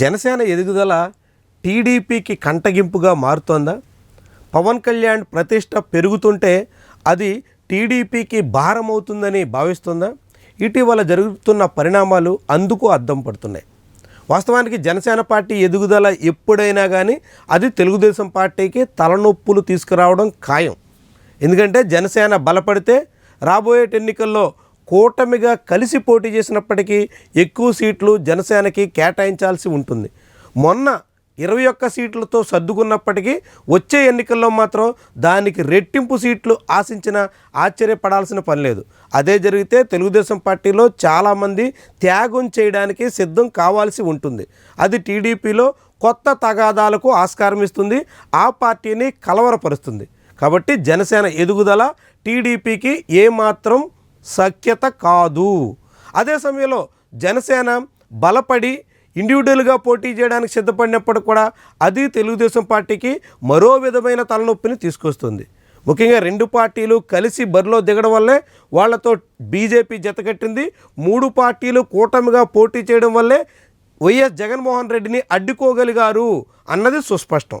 జనసేన ఎదుగుదల టీడీపీకి కంటగింపుగా మారుతోందా? పవన్ కళ్యాణ్ ప్రతిష్ట పెరుగుతుంటే అది టీడీపీకి భారం అవుతుందని భావిస్తుందా? ఇటీవల జరుగుతున్న పరిణామాలు అందుకు అద్దం పడుతున్నాయి. వాస్తవానికి జనసేన పార్టీ ఎదుగుదల ఎప్పుడైనా కానీ అది తెలుగుదేశం పార్టీకి తలనొప్పులు తీసుకురావడం ఖాయం. ఎందుకంటే జనసేన బలపడితే రాబోయే ఎన్నికల్లో కూటమిగా కలిసి పోటీ చేసినప్పటికీ ఎక్కువ సీట్లు జనసేనకి కేటాయించాల్సి ఉంటుంది. మొన్న ఇరవై ఒక్క సీట్లతో సర్దుకున్నప్పటికీ వచ్చే ఎన్నికల్లో మాత్రం దానికి రెట్టింపు సీట్లు ఆశించిన ఆశ్చర్యపడాల్సిన పని లేదు. అదే జరిగితే తెలుగుదేశం పార్టీలో చాలామంది త్యాగం చేయడానికి సిద్ధం కావాల్సి ఉంటుంది. అది టీడీపీలో కొత్త తగాదాలకు ఆస్కారం ఇస్తుంది. ఆ పార్టీని కలవరపరుస్తుంది. కాబట్టి జనసేన ఎదుగుదల టీడీపీకి ఏమాత్రం సఖ్యత కాదు. అదే సమయంలో జనసేన బలపడి ఇండివిజువల్గా పోటీ చేయడానికి సిద్ధపడినప్పుడు కూడా అది తెలుగుదేశం పార్టీకి మరో విధమైన తలనొప్పిని తీసుకొస్తుంది. ముఖ్యంగా రెండు పార్టీలు కలిసి బరిలో దిగడం వల్లే వాళ్ళతో బీజేపీ జతకట్టింది మూడు పార్టీలు కూటమిగా పోటీ చేయడం వల్లే వైఎస్ జగన్మోహన్ రెడ్డిని అడ్డుకోగలిగారు అన్నది సుస్పష్టం.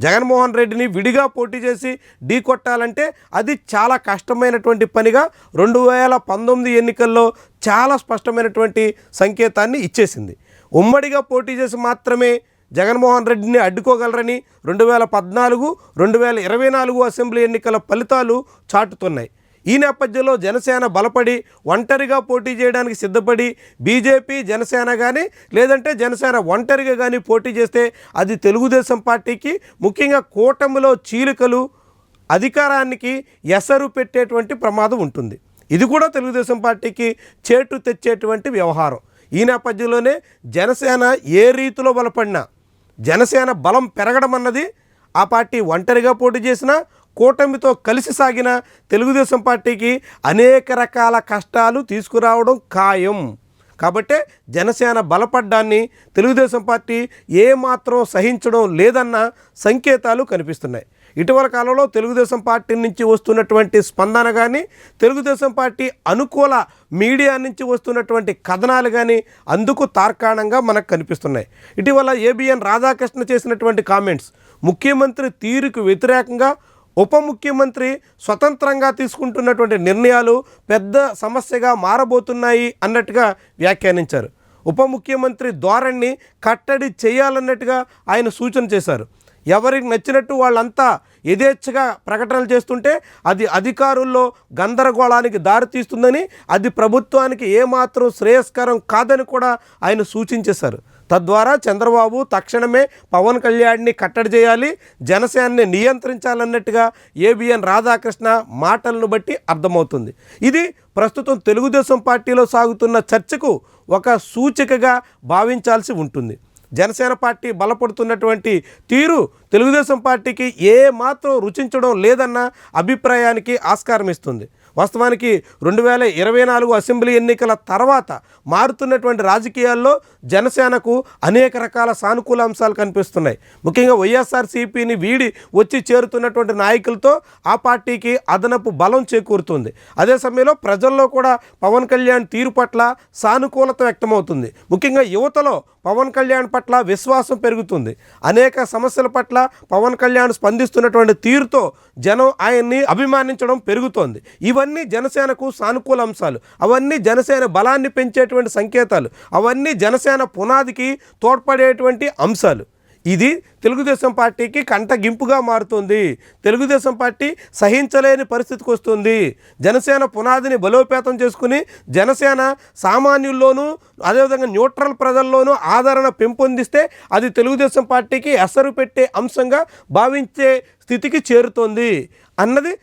జగన్మోహన్ రెడ్డిని విడిగా పోటీ చేసి ఢీ కొట్టాలంటే అది చాలా కష్టమైనటువంటి పనిగా రెండు వేల పంతొమ్మిది ఎన్నికల్లో చాలా స్పష్టమైనటువంటి సంకేతాన్ని ఇచ్చేసింది. ఉమ్మడిగా పోటీ చేసి మాత్రమే జగన్మోహన్ రెడ్డిని అడ్డుకోగలరని రెండు వేల పద్నాలుగు రెండు వేల ఇరవై నాలుగు అసెంబ్లీ ఎన్నికల ఫలితాలు చాటుతున్నాయి. ఈ నేపథ్యంలో జనసేన బలపడి ఒంటరిగా పోటీ చేయడానికి సిద్ధపడి బీజేపీ జనసేన కానీ లేదంటే జనసేన ఒంటరిగా కానీ పోటీ చేస్తే అది తెలుగుదేశం పార్టీకి ముఖ్యంగా కూటమిలో చీలికలు అధికారానికి ఎసరు పెట్టేటువంటి ప్రమాదం ఉంటుంది. ఇది కూడా తెలుగుదేశం పార్టీకి చేటు తెచ్చేటువంటి వ్యవహారం. ఈ నేపథ్యంలోనే జనసేన ఏ రీతిలో బలపడినా జనసేన బలం పెరగడం అన్నది ఆ పార్టీ ఒంటరిగా పోటీ చేసినా కూటమితో కలిసి సాగిన తెలుగుదేశం పార్టీకి అనేక రకాల కష్టాలు తీసుకురావడం ఖాయం. కాబట్టే జనసేన బలపడ్డాన్ని తెలుగుదేశం పార్టీ ఏమాత్రం సహించడం లేదన్న సంకేతాలు కనిపిస్తున్నాయి. ఇటీవల కాలంలో తెలుగుదేశం పార్టీ నుంచి వస్తున్నటువంటి స్పందన కానీ తెలుగుదేశం పార్టీ అనుకూల మీడియా నుంచి వస్తున్నటువంటి కథనాలు కానీ అందుకు తార్కాణంగా మనకు కనిపిస్తున్నాయి. ఇటీవల ఏబిఎన్ రాధాకృష్ణ చేసినటువంటి కామెంట్స్ ముఖ్యమంత్రి తీరుకు వ్యతిరేకంగా ఉప ముఖ్యమంత్రి స్వతంత్రంగా తీసుకుంటున్నటువంటి నిర్ణయాలు పెద్ద సమస్యగా మారబోతున్నాయి అన్నట్టుగా వ్యాఖ్యానించారు. ఉప ముఖ్యమంత్రి ధోరణిని కట్టడి చేయాలన్నట్టుగా ఆయన సూచన చేశారు. ఎవరికి నచ్చినట్టు వాళ్ళంతా యథేచ్ఛగా ప్రకటనలు చేస్తుంటే అది అధికారుల్లో గందరగోళానికి దారితీస్తుందని అది ప్రభుత్వానికి ఏమాత్రం శ్రేయస్కరం కాదని కూడా ఆయన సూచించేశారు. తద్వారా చంద్రబాబు తక్షణమే పవన్ కళ్యాణ్ని కట్టడి చేయాలి జనసేనని నియంత్రించాలన్నట్టుగా ఏబిఎన్ రాధాకృష్ణ మాటలను బట్టి అర్థమవుతుంది. ఇది ప్రస్తుతం తెలుగుదేశం పార్టీలో సాగుతున్న చర్చకు ఒక సూచికగా భావించాల్సి ఉంటుంది. జనసేన పార్టీ బలపడుతున్నటువంటి తీరు తెలుగుదేశం పార్టీకి ఏ మాత్రం రుచించడం లేదన్న అభిప్రాయానికి ఆస్కారం ఇస్తుంది వాస్తవానికి రెండు వేల ఇరవై నాలుగు అసెంబ్లీ ఎన్నికల తర్వాత మారుతున్నటువంటి రాజకీయాల్లో జనసేనకు అనేక రకాల సానుకూల అంశాలు కనిపిస్తున్నాయి. ముఖ్యంగా వైఎస్ఆర్సీపీని వీడి వచ్చి చేరుతున్నటువంటి నాయకులతో ఆ పార్టీకి అదనపు బలం చేకూరుతుంది. అదే సమయంలో ప్రజల్లో కూడా పవన్ కళ్యాణ్ తీరు పట్ల సానుకూలత వ్యక్తమవుతుంది. ముఖ్యంగా యువతలో పవన్ కళ్యాణ్ పట్ల విశ్వాసం పెరుగుతుంది. అనేక సమస్యల పట్ల పవన్ కళ్యాణ్ స్పందిస్తున్నటువంటి తీరుతో జనం ఆయన్ని అభిమానించడం పెరుగుతోంది. ఇవన్నీ జనసేనకు సానుకూల అంశాలు. అవన్నీ జనసేన బలాన్ని పెంచేటువంటి సంకేతాలు. అవన్నీ జనసేన పునాదికి తోడ్పడేటువంటి అంశాలు. ఇది తెలుగుదేశం పార్టీకి కంటగింపుగా మారుతుంది. తెలుగుదేశం పార్టీ సహించలేని పరిస్థితికి వస్తుంది. జనసేన పునాదిని బలోపేతం చేసుకుని జనసేన సామాన్యుల్లోనూ అదేవిధంగా న్యూట్రల్ ప్రజల్లోనూ ఆదరణ పెంపొందిస్తే అది తెలుగుదేశం పార్టీకి ఎసరు పెట్టే అంశంగా భావించే స్థితికి చేరుతోంది. అన్నది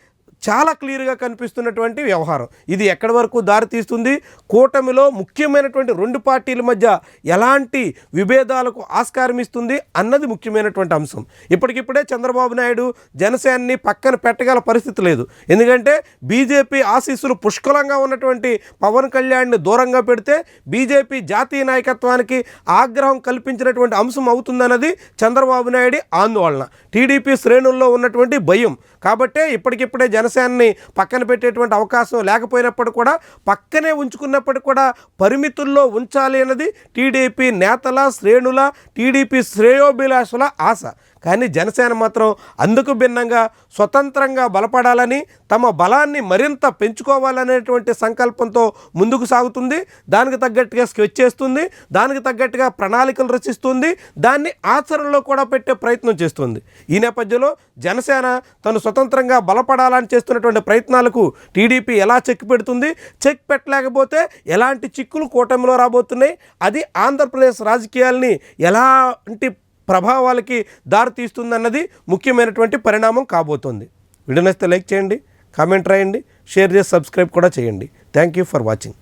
చాలా క్లియర్గా కనిపిస్తున్నటువంటి వ్యవహారం. ఇది ఎక్కడి వరకు దారితీస్తుంది కూటమిలో ముఖ్యమైనటువంటి రెండు పార్టీల మధ్య ఎలాంటి విభేదాలకు ఆస్కారం ఇస్తుంది అన్నది ముఖ్యమైనటువంటి అంశం. ఇప్పటికిప్పుడే చంద్రబాబు నాయుడు జనసేనని పక్కన పెట్టగల పరిస్థితి లేదు. ఎందుకంటే బీజేపీ ఆశీస్సులు పుష్కలంగా ఉన్నటువంటి పవన్ కళ్యాణ్ని దూరంగా పెడితే బీజేపీ జాతీయ నాయకత్వానికి ఆగ్రహం కల్పించినటువంటి అంశం అవుతుందన్నది చంద్రబాబు నాయుడు ఆందోళన. టీడీపీ శ్రేణుల్లో ఉన్నటువంటి భయం. కాబట్టే ఇప్పటికిప్పుడే జనసేన జనసేనని పక్కన పెట్టేటువంటి అవకాశం లేకపోయినప్పుడు కూడా పక్కనే ఉంచుకున్నప్పటికీ కూడా పరిమితుల్లో ఉంచాలి అన్నది టీడీపీ నేతల శ్రేణుల టీడీపీ శ్రేయోభిలాషుల ఆశ. కానీ జనసేన మాత్రం అందుకు భిన్నంగా స్వతంత్రంగా బలపడాలని తమ బలాన్ని మరింత పెంచుకోవాలనేటువంటి సంకల్పంతో ముందుకు సాగుతుంది. దానికి తగ్గట్టుగా స్కెచ్ చేస్తుంది. దానికి తగ్గట్టుగా ప్రణాళికలు రచిస్తుంది. దాన్ని ఆచరణలో కూడా పెట్టే ప్రయత్నం చేస్తుంది. ఈ నేపథ్యంలో జనసేన తను స్వతంత్రంగా బలపడాలని చేస్తున్నటువంటి ప్రయత్నాలకు టీడీపీ ఎలా చెక్ పెడుతుంది? చెక్ పెట్టలేకపోతే ఎలాంటి చిక్కులు కూటమిలో రాబోతున్నాయి? అది ఆంధ్రప్రదేశ్ రాజకీయాల్ని ఎలాంటి ప్రభావాలకి దారితీస్తుందన్నది ముఖ్యమైనటువంటి పరిణామం కాబోతోంది. వీడియో నచ్చితే లైక్ చేయండి కామెంట్ రాయండి షేర్ చేసి సబ్స్క్రైబ్ కూడా చేయండి. Thank you for watching.